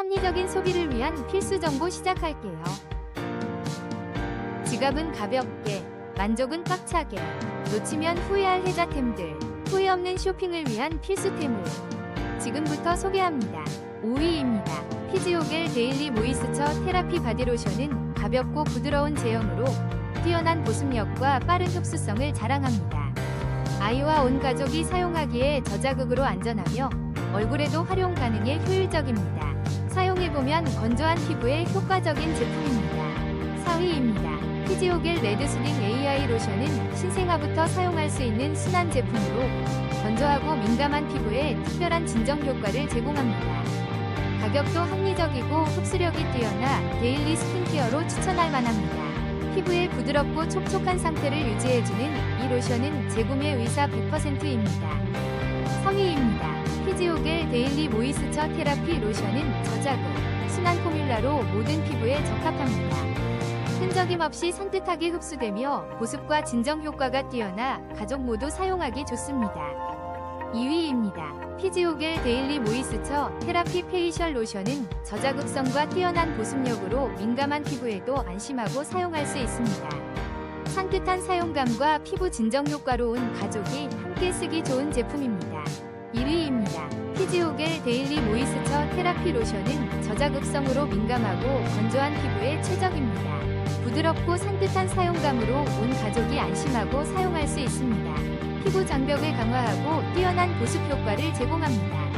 합리적인 소비를 위한 필수 정보 시작할게요. 지갑은 가볍게, 만족은 꽉차게, 놓치면 후회할 혜자템들, 후회 없는 쇼핑을 위한 필수템을 지금부터 소개합니다. 5위입니다. 피지오겔 데일리 모이스처 테라피 바디로션은 가볍고 부드러운 제형으로 뛰어난 보습력과 빠른 흡수성을 자랑합니다. 아이와 온 가족이 사용하기에 저자극으로 안전하며 얼굴에도 활용 가능해 효율적입니다. 사용해보면 건조한 피부에 효과적인 제품입니다. 4위입니다. 피지오겔 레드스딩 AI 로션은 신생아부터 사용할 수 있는 순한 제품으로 건조하고 민감한 피부에 특별한 진정 효과를 제공합니다. 가격도 합리적이고 흡수력이 뛰어나 데일리 스킨케어로 추천할 만합니다. 피부의 부드럽고 촉촉한 상태를 유지해주는 이 로션은 재구매 의사 100%입니다. 3위입니다. 피지오겔 데일리 모이스처 테라피 로션은 저자극, 순한 포뮬라로 모든 피부에 적합합니다. 끈적임 없이 산뜻하게 흡수되며 보습과 진정 효과가 뛰어나 가족 모두 사용하기 좋습니다. 2위입니다. 피지오겔 데일리 모이스처 테라피 페이셜 로션은 저자극성과 뛰어난 보습력으로 민감한 피부에도 안심하고 사용할 수 있습니다. 산뜻한 사용감과 피부 진정 효과로 온 가족이 함께 쓰기 좋은 제품입니다. 1위입니다. 피지오겔 데일리 모이스처 테라피 로션은 저자극성으로 민감하고 건조한 피부에 최적입니다. 부드럽고 산뜻한 사용감으로 온 가족이 안심하고 사용할 수 있습니다. 피부 장벽을 강화하고 뛰어난 보습 효과를 제공합니다.